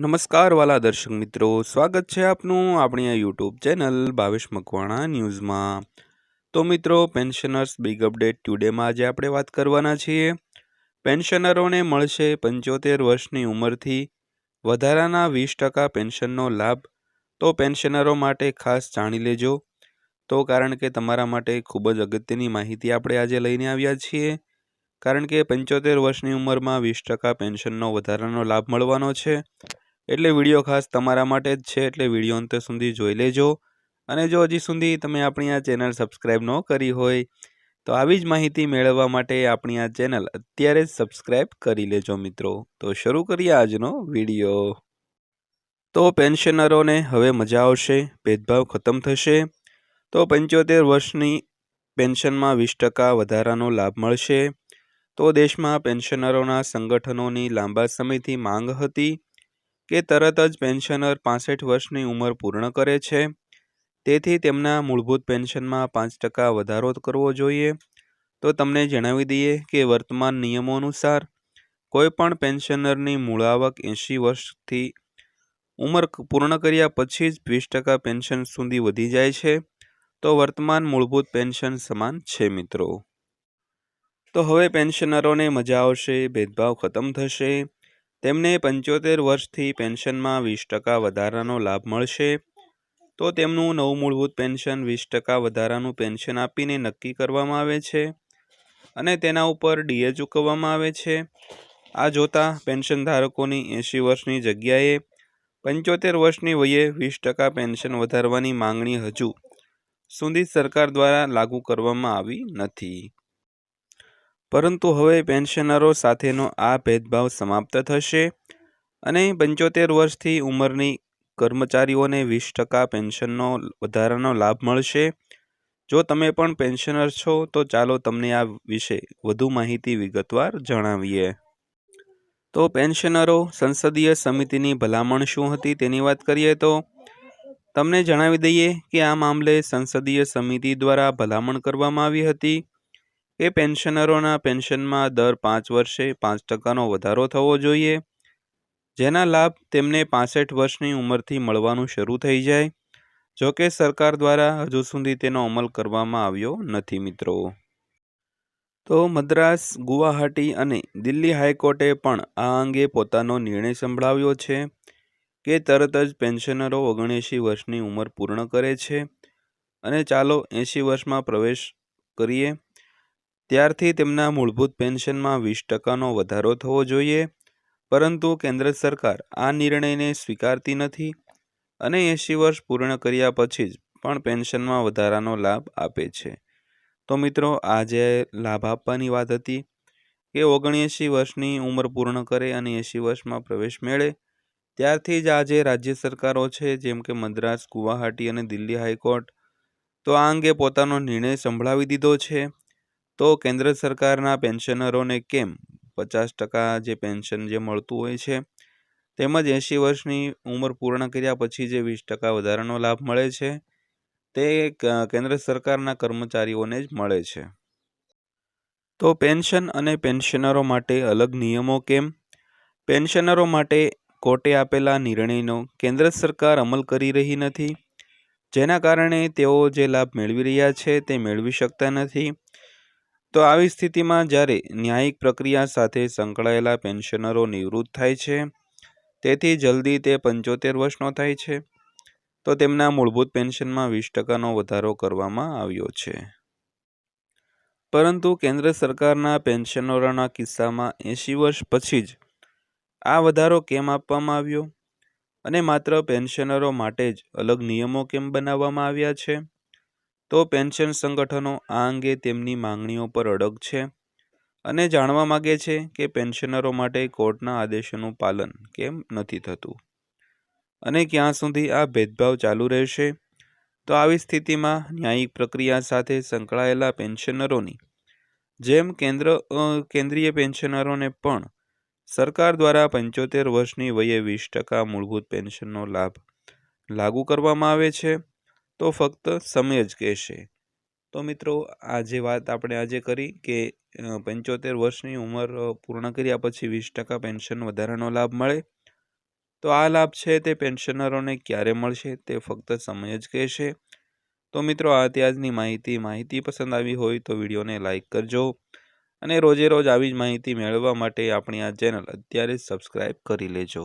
નમસ્કાર વાલા દર્શક મિત્રો, સ્વાગત છે આપનું આપણી આ યુટ્યુબ ચેનલ ભાવેશ મકવાણા ન્યૂઝમાં. તો મિત્રો, પેન્શનર્સ બિગ અપડેટ ટ્યુડેમાં આજે આપણે વાત કરવાના છીએ. પેન્શનરોને મળશે પંચોતેર વર્ષની ઉંમરથી વધારાના વીસ ટકા પેન્શનનો લાભ. તો પેન્શનરો માટે ખાસ જાણી લેજો. તો કારણ કે તમારા માટે ખૂબ જ અગત્યની માહિતી આપણે આજે લઈને આવ્યા છીએ. કારણ કે પંચોતેર વર્ષની ઉંમરમાં વીસ ટકા પેન્શનનો વધારાનો લાભ મળવાનો છે. એટલે વીડિયો ખાસ તમારા માટે જ છે, એટલે વીડિયો અંત સુધી જોઈ લેજો. અને જો હજી સુધી તમે આપણી આ ચેનલ સબસ્ક્રાઈબ ન કરી હોય, તો આવી જ માહિતી મેળવવા માટે આપણી આ ચેનલ અત્યારે જ સબસ્ક્રાઈબ કરી લેજો મિત્રો. તો શરૂ કરીએ આજનો વીડિયો. તો પેન્શનરોને હવે મજા આવશે, ભેદભાવ ખતમ થશે. તો પંચોતેર વર્ષની પેન્શનમાં વીસ ટકા વધારાનો લાભ મળશે. તો દેશમાં પેન્શનરોના સંગઠનોની લાંબા સમયથી માંગ હતી. કે તરત જ પેન્શનર પાસઠ વર્ષની ઉંમર પૂર્ણ કરે છે. તેથી તેમના મૂળભૂત પેન્શનમાં પાંચ ટકા વધારો કરવો જોઈએ. તો તમને જણાવી દઈએ કે વર્તમાન નિયમો અનુસાર કોઈપણ પેન્શનરની મૂળ આવક એંશી વર્ષથી ઉંમર પૂર્ણ કર્યા પછી જ વીસ ટકા પેન્શન સુધી વધી જાય છે. તો વર્તમાન મૂળભૂત પેન્શન સમાન છે મિત્રો. તો હવે પેન્શનરોને મજા આવશે, ભેદભાવ ખતમ થશે. તેમને પંચોતેર વર્ષથી પેન્શનમાં વીસ ટકા વધારાનો લાભ મળશે. તો તેમનું નવું મૂળભૂત પેન્શન વીસ ટકા વધારાનું પેન્શન આપીને નક્કી કરવામાં આવે છે અને તેના ઉપર ડીએ ચૂકવવામાં આવે છે. આ જોતા પેન્શન ધારકોની એંશી વર્ષની જગ્યાએ પંચોતેર વર્ષની વયે વીસ ટકા પેન્શન વધારવાની માંગણી હજુ સુધી સરકાર દ્વારા લાગુ કરવામાં આવી નથી. પરંતુ હવે પેન્શનરો સાથેનો આ ભેદભાવ સમાપ્ત થશે અને પંચોતેર વર્ષથી ઉંમરની કર્મચારીઓને વીસ ટકા પેન્શનનો વધારાનો લાભ મળશે. જો તમે પણ પેન્શનર છો, તો ચાલો તમને આ વિશે વધુ માહિતી વિગતવાર જણાવીએ. તો પેન્શનરો સંસદીય સમિતિની ભલામણ શું હતી તેની વાત કરીએ તો, તમને જણાવી દઈએ કે આ મામલે સંસદીય સમિતિ દ્વારા ભલામણ કરવામાં આવી હતી. એ પેન્શનરોના પેન્શનમાં દર પાંચ વર્ષે પાંચ ટકાનો વધારો થવો જોઈએ, જેના લાભ તેમને પાસઠ વર્ષની ઉંમરથી મળવાનું શરૂ થઈ જાય. જો કે સરકાર દ્વારા હજુ સુધી તેનો અમલ કરવામાં આવ્યો નથી મિત્રો. તો મદ્રાસ, ગુવાહાટી અને દિલ્હી હાઈકોર્ટે પણ આ અંગે પોતાનો નિર્ણય સંભળાવ્યો છે કે તરત જ પેન્શનરો ઓગણએંશી વર્ષની ઉંમર પૂર્ણ કરે છે અને ચાલો એંશી વર્ષમાં પ્રવેશ કરીએ. ત્યારથી તેમના મૂળભૂત પેન્શનમાં વીસ ટકાનો વધારો થવો જોઈએ. પરંતુ કેન્દ્ર સરકાર આ નિર્ણયને સ્વીકારતી નથી અને એંશી વર્ષ પૂર્ણ કર્યા પછી જ પણ પેન્શનમાં વધારાનો લાભ આપે છે. તો મિત્રો આ જે લાભ આપવાની વાત હતી કે ઓગણએંશી વર્ષની ઉંમર પૂર્ણ કરે અને એંશી વર્ષમાં પ્રવેશ મેળે. ત્યારથી જ આજે રાજ્ય સરકારો છે, જેમ કે મદ્રાસ, ગુવાહાટી અને દિલ્હી હાઈકોર્ટ, તો આ અંગે પોતાનો નિર્ણય સંભળાવી દીધો છે. તો કેન્દ્ર સરકારના પેન્શનરોને કેમ? પચાસ ટકા જે પેન્શન જે મળતું હોય છે, તેમજ એંશી વર્ષની ઉંમર પૂર્ણ કર્યા પછી જે વીસ ટકા વધારાનો લાભ મળે છે, તે કેન્દ્ર સરકારના કર્મચારીઓને જ મળે છે. તો પેન્શન અને પેન્શનરો માટે અલગ નિયમો કેમ? પેન્શનરો માટે કોર્ટે આપેલા નિર્ણયનો કેન્દ્ર સરકાર અમલ કરી રહી નથી, જેના કારણે તેઓ જે લાભ મેળવી રહ્યા છે તે મેળવી શકતા નથી તો આવી સ્થિતિમાં જ્યારે ન્યાયિક પ્રક્રિયા સાથે સંકળાયેલા પેન્શનરો નિવૃત્ત થાય છે, તેથી જલ્દી તે પંચોતેર વર્ષનો થાય છે, તો તેમના મૂળભૂત પેન્શનમાં વીસ ટકાનો વધારો કરવામાં આવ્યો છે. પરંતુ કેન્દ્ર સરકારના પેન્શનરોના કિસ્સામાં એંશી વર્ષ પછી જ આ વધારો કેમ આપવામાં આવ્યો? અને માત્ર પેન્શનરો માટે જ અલગ નિયમો કેમ બનાવવામાં આવ્યા છે? તો પેન્શન સંગઠનો આ અંગે તેમની માંગણીઓ પર અડગ છે અને જાણવા માગે છે કે પેન્શનરો માટે કોર્ટના આદેશોનું પાલન કેમ નથી થતું અને ક્યાં સુધી આ ભેદભાવ ચાલુ રહેશે? તો આવી સ્થિતિમાં ન્યાયિક પ્રક્રિયા સાથે સંકળાયેલા પેન્શનરોની, જેમ કેન્દ્ર કેન્દ્રીય પેન્શનરોને પણ સરકાર દ્વારા પંચોતેર વર્ષની વયે વીસ ટકા મૂળભૂત પેન્શનનો લાભ લાગુ કરવામાં આવે છે. તો ફક્ત સમય જ કહેશે. તો મિત્રો આ જે વાત આપણે આજે કરી કે પંચોતેર વર્ષની ઉંમર પૂર્ણ કર્યા પછી વીસ ટકા પેન્શન વધારાનો લાભ મળે. તો આ લાભ છે તે પેન્શનરોને ક્યારે મળશે તે ફક્ત સમય જ કહેશે. તો મિત્રો, આ ત્યાજની માહિતી. માહિતી પસંદ આવી હોય તો વિડીયોને લાઇક કરજો અને રોજે રોજ આવી જ માહિતી મેળવવા માટે આપણી આ ચેનલ અત્યારે જ સબસ્ક્રાઈબ કરી લેજો.